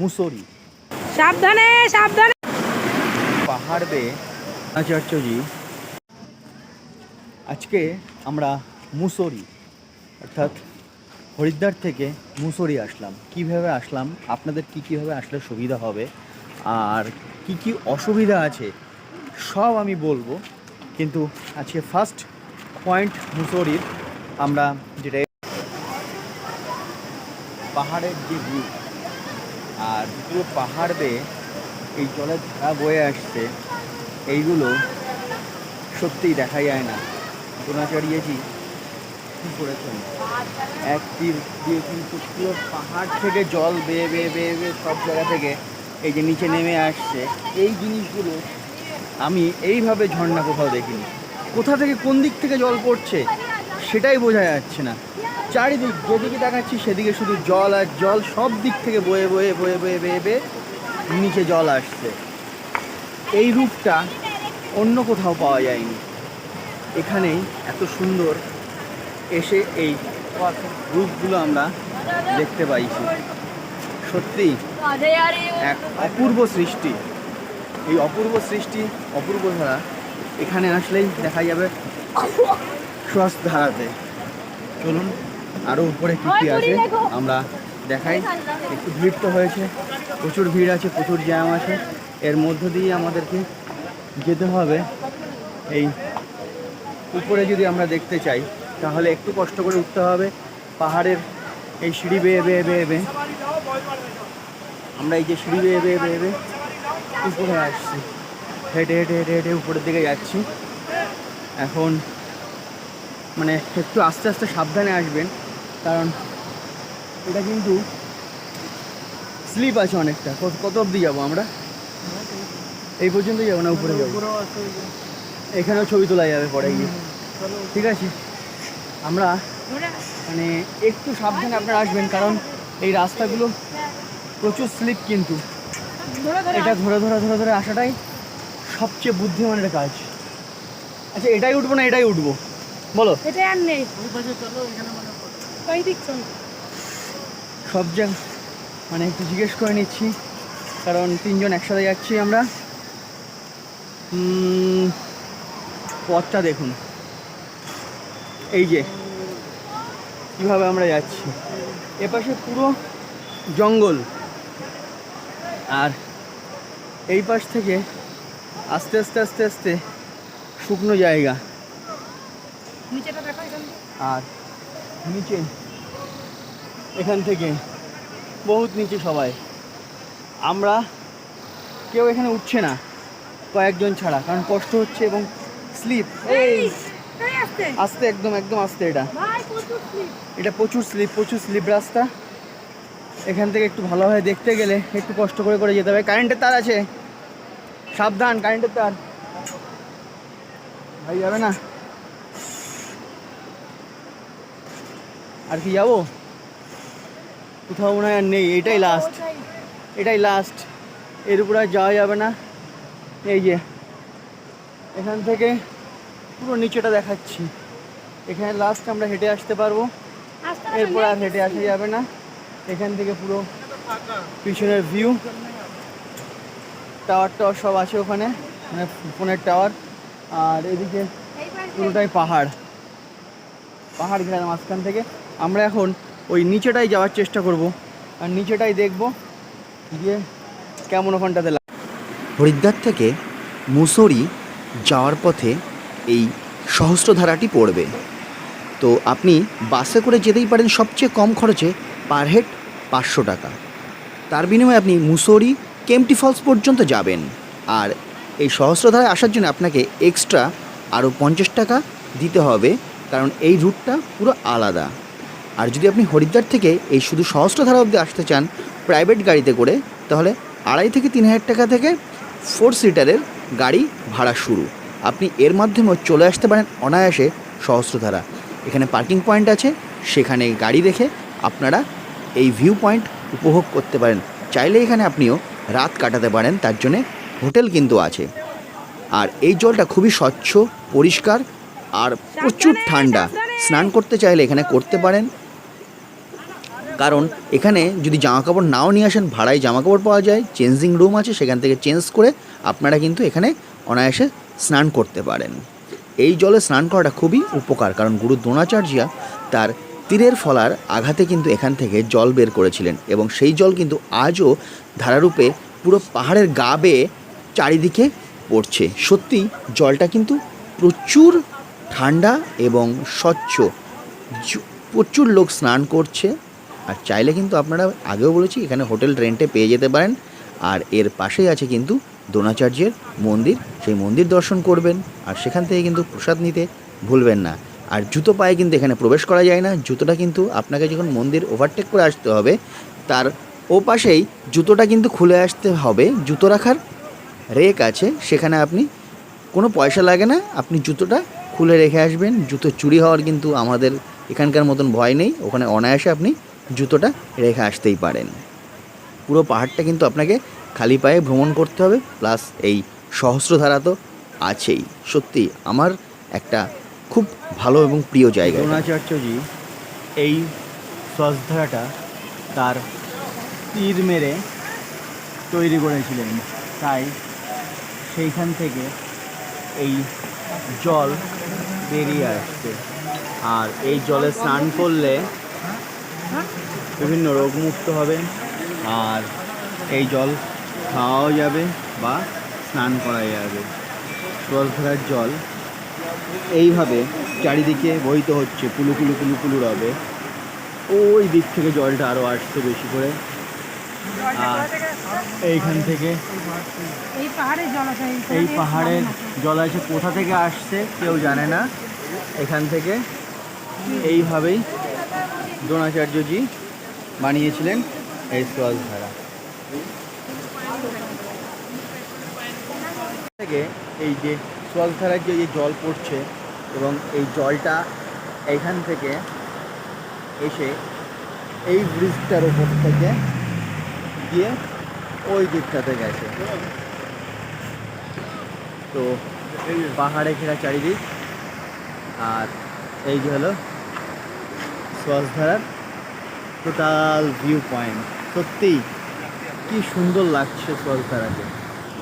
মুসরি। সাবধানে সাবধানে। পাহাড় বেয়ে আচার্যজি আজকে আমরা মুসরি অর্থাৎ হরিদ্বার থেকে মুসরি আসলাম। কীভাবে আসলাম? আপনাদের কি কীভাবে আসলে সুবিধা হবে? আর কি কি অসুবিধা আছে? সব আমি বলব। কিন্তু আজকে ফার্স্ট পয়েন্ট মুসরির আমরা যেটা পাহাড়ের যে ভিউ আর পুরো পাহাড় বেয়ে এই জলের ধারা বয়ে আসছে, এইগুলো সত্যিই দেখা যায় না। দ্রোণাচার্যজি কী করেছেন? এক তীর দিয়ে কিন্তু পুরো পাহাড় থেকে জল বেয়ে বেয়ে বেয়ে বেয়ে সব জায়গা থেকে এই যে নিচে নেমে আসছে। এই জিনিসগুলো আমি এইভাবে ঝর্ণা কোথাও দেখিনি। কোথা থেকে কোন দিক থেকে জল পড়ছে সেটাই বোঝা যাচ্ছে না। চারিদিক যেদিকে দেখাচ্ছি সেদিকে শুধু জল আর জল সব দিক থেকে বয়ে বয়ে বয়ে বয়ে, বেয়ে বেয়ে নিচে জল আসছে। এই রূপটা অন্য কোথাও পাওয়া যায়নি। এখানেই এত সুন্দর এসে এই রূপগুলো আমরা দেখতে পাইছি। সত্যি এক অপূর্ব সৃষ্টি। এই অপূর্ব সৃষ্টি, অপূর্ব ধারা এখানে আসলেই দেখা যাবে। শ্বাস ধারাতে। চলুন আরও উপরে কী কী আছে? আমরা দেখাই। একটু ভিড় তো হয়েছে। প্রচুর ভিড় আছে প্রচুর জ্যাম আছে। এর মধ্য দিয়ে আমাদেরকে যেতে হবে। এই উপরে যদি আমরা দেখতে চাই তাহলে একটু কষ্ট করে উঠতে হবে। পাহাড়ের এই সিঁড়ি বেয়ে বেয়ে বেয়ে বেয়ে। আমরা এই যে সিঁড়ি বেয়ে বেয়ে বেয়ে বেয়ে উপরে আসছি। হেঁটে হেঁটে হেঁটে হেঁটে উপরের দিকে যাচ্ছি। এখন মানে একটু আস্তে আস্তে সাবধানে আসবেন। কারণ এটা কিন্তু স্লিপ আছে অনেকটা। কত অবধি যাব আমরা? এই পর্যন্ত যাব না উপরে যাব? এখানেও ছবি তোলা যাবে পরে গিয়ে। ঠিক আছে? আমরা মানে একটু সাবধানে আপনারা আসবেন, কারণ এই রাস্তাগুলো প্রচুর স্লিপ কিন্তু। এটা ধরে ধরে ধরে ধরে আসাটাই সবচেয়ে বুদ্ধিমানের কাজ। আচ্ছা এটাই উঠবো না এটাই উঠবো? বলো। আর নেই। চল সব জায়গা মানে একটু জিজ্ঞেস করে নিচ্ছি কারণ তিনজন একসাথে যাচ্ছি আমরা। পথটা দেখুন। এই যে কীভাবে আমরা যাচ্ছি। এপাশে পুরো জঙ্গল। আর এই পাশ থেকে আস্তে আস্তে আস্তে আস্তে শুকনো জায়গা। আর নিচে। এখান থেকে। বহুত নিচে সবাই। আমরা কেউ এখানে উঠছে না কয়েকজন ছাড়া। কারণ কষ্ট হচ্ছে এবং স্লিপ এই আস্তে। একদম একদম আস্তে এটা। এটা প্রচুর স্লিপ প্রচুর স্লিপ রাস্তা। এখান থেকে একটু ভালোভাবে দেখতে গেলে একটু কষ্ট করে করে যেতে হবে। কারেন্টের তার আছে। সাবধান কারেন্টের তার। ভাই যাবে না? আর কি যাব? কোথাও মনে হয় আর নেই এটাই লাস্ট এটাই লাস্ট এর উপরে আর যাওয়া যাবে না। এই যে এখান থেকে পুরো নিচেটা দেখাচ্ছি। এখানে লাস্ট আমরা হেঁটে আসতে পারব। এরপর আর হেঁটে আসা যাবে না। এখান থেকে পুরো পিছনের ভিউ টাওয়ার টাওয়ার সব আছে ওখানে মানে ফোনের টাওয়ার আর এদিকে পুরোটাই পাহাড়। পাহাড় ঘেরা মাঝখান থেকে। আমরা এখন ওই নিচেটাই যাওয়ার চেষ্টা করব। আর নিচেটাই দেখব গিয়ে কেমন ওখানটাতে লাগে হরিদ্বার থেকে মুসরি যাওয়ার পথে এই সহস্রধারাটি পড়বে। তো আপনি বাসে করে যেতেই পারেন, সবচেয়ে কম খরচে পার হেড পাঁচশো টাকা। তার বিনিময়ে আপনি মুসরি, কেমটি ফলস পর্যন্ত যাবেন। আর এই সহস্রধারায় আসার জন্য আপনাকে এক্সট্রা আরও পঞ্চাশ টাকা দিতে হবে, কারণ এই রুটটা পুরো আলাদা। আর যদি আপনি হরিদ্বার থেকে এই শুধু সহস্রধারা অবধি আসতে চান প্রাইভেট গাড়িতে করে, তাহলে আড়াই থেকে তিন হাজার টাকা থেকে ফোর সিটারের গাড়ি ভাড়া শুরু। আপনি এর মাধ্যমেও চলে আসতে পারেন অনায়াসে সহস্রধারা এখানে পার্কিং পয়েন্ট আছে, সেখানে গাড়ি রেখে আপনারা এই ভিউ পয়েন্ট উপভোগ করতে পারেন। চাইলে এখানে আপনিও রাত কাটাতে পারেন, তার জন্যে হোটেল কিন্তু আছে। আর এই জলটা খুবই স্বচ্ছ, পরিষ্কার আর প্রচুর ঠান্ডা। স্নান করতে চাইলে এখানে করতে পারেন। কারণ এখানে যদি জামা কাপড় নাও নিয়ে আসেন, ভাড়ায় জামা কাপড় পাওয়া যায় চেঞ্জিং রুম আছে, সেখান থেকে চেঞ্জ করে আপনারা কিন্তু এখানে অনায়াসে স্নান করতে পারেন। এই জলে স্নান করাটা খুবই উপকার, কারণ গুরু দ্রোণাচার্যা তার তীরের ফলার আঘাতে কিন্তু এখান থেকে জল বের করেছিলেন এবং সেই জল কিন্তু আজও ধারারূপে পুরো পাহাড়ের গা বেয়ে চারিদিকে পড়ছে। সত্যি, জলটা কিন্তু প্রচুর ঠান্ডা এবং স্বচ্ছ। প্রচুর লোক স্নান করছে। আর চাইলে কিন্তু আপনারা আগেও বলেছি, এখানে হোটেল রেন্টে পেয়ে যেতে পারেন। আর এর পাশেই আছে কিন্তু দ্রোণাচার্যের মন্দির, সেই মন্দির দর্শন করবেন। আর সেখান থেকে কিন্তু প্রসাদ নিতে ভুলবেন না। আর জুতো পায়ে কিন্তু এখানে প্রবেশ করা যায় না। জুতোটা কিন্তু আপনাকে যখন মন্দির ওভারটেক করে আসতে হবে, তার ও পাশেই জুতোটা কিন্তু খুলে আসতে হবে। জুতো রাখার রেক আছে, সেখানে আপনি কোনো পয়সা লাগে না, আপনি জুতোটা খুলে রেখে আসবেন। জুতো চুরি হওয়ার কিন্তু আমাদের এখানকার মতন ভয় নেই। ওখানে অনায়াসে আপনি জুতোটা রেখে আসতেই পারেন। পুরো পাহাড়টা কিন্তু আপনাকে খালি পায়ে ভ্রমণ করতে হবে প্লাস এই সহস্রধারা তো আছেই। সত্যি, আমার একটা খুব ভালো এবং প্রিয় জায়গা। দ্রোণাচার্যজি, এই সসধারাটা তার তীর মেরে তৈরি করেছিলেন। তাই সেইখান থেকে এই জল বেরিয়ে আসছে। আর এই জলে স্নান করলে বিভিন্ন রোগমুক্ত হবে আর এই জল খাওয়াও যাবে বা স্নান করা যাবে। জলধারার জল এইভাবে চারিদিকে বইতে হচ্ছে কুলু কুলু কুলু কুলু রবে। ওই দিক থেকে জলটা আরও আসছে বেশি করে। আর এইখান থেকে এই পাহাড়ের জলাশয় এই পাহাড়ের জলাশয় কোথা থেকে আসছে কেউ জানে না। এখান থেকে এইভাবেই দ্রোণাচার্যজি বানিয়েছিলেন এই ধারা। থেকে এই যে ধারার যে যে জল পড়ছে এবং এই জলটা এখান থেকে এসে এই ব্রিজটার উপর থেকে গিয়ে ওই দিকটাতে গেছে। তো পাহাড়ে ঘেরা চারিদিক, আর এই যে হলো সোয়াসধারার টোটাল ভিউ পয়েন্ট সত্যিই কি সুন্দর লাগছে সোয়াসধারাকে